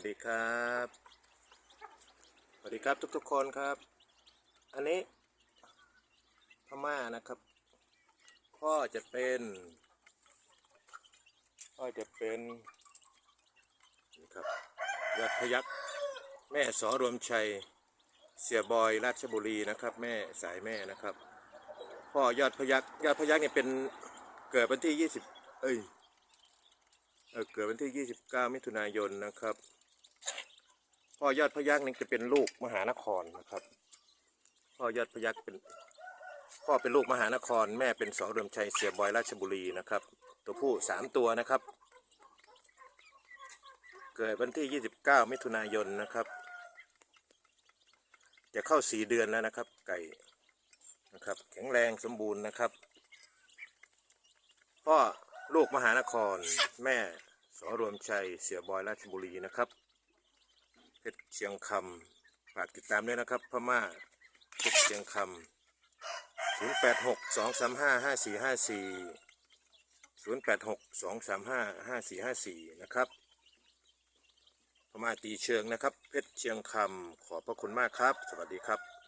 วัสดีครับ สวัสดีครับทุกๆคนครับ อันนี้พม่านะครับพ่อจะเป็นพ่อจะเป็นนี่ครับยอดพยักแม่สอรวมชัย เสียบอยราชบุรีนะครับ แม่สายแม่นะครับ พ่อยอดพยักยอดพยักเนี่ยเป็นเกิดวันที่ 20 เอ้ยเออเกิดวันที่ 29 มิถุนายนนะครับ พ่อยอดพยักนี่จะเป็นลูกมหานครนะครับพ่อยอดพยักเป็นพ่อเป็นลูกมหานคร แม่เป็นสอเรืมชัยเสียบอยราชบุรีนะครับ ตัวผู้สามตัวนะครับ เกิดวันที่ 29 มิถุนายนนะครับ จะเข้าสี่เดือนแล้วนะครับ ไก่นะครับ แข็งแรงสมบูรณ์นะครับ พ่อลูกมหานคร แม่สอรวมชัยเสียบอยราชบุรีนะครับ เพชรเชียงคำฝากติดตามด้วยนะครับ พม่าเพชรเชียงคำศูนย์แปดหกสองสามห้าห้าสี่ห้าสี่ศูนย์แปดหกสองสามห้าห้าสี่ห้าสี่นะครับพม่าตีเชิงนะครับ เพชรเชียงคำขอบพระคุณมากครับ สวัสดีครับ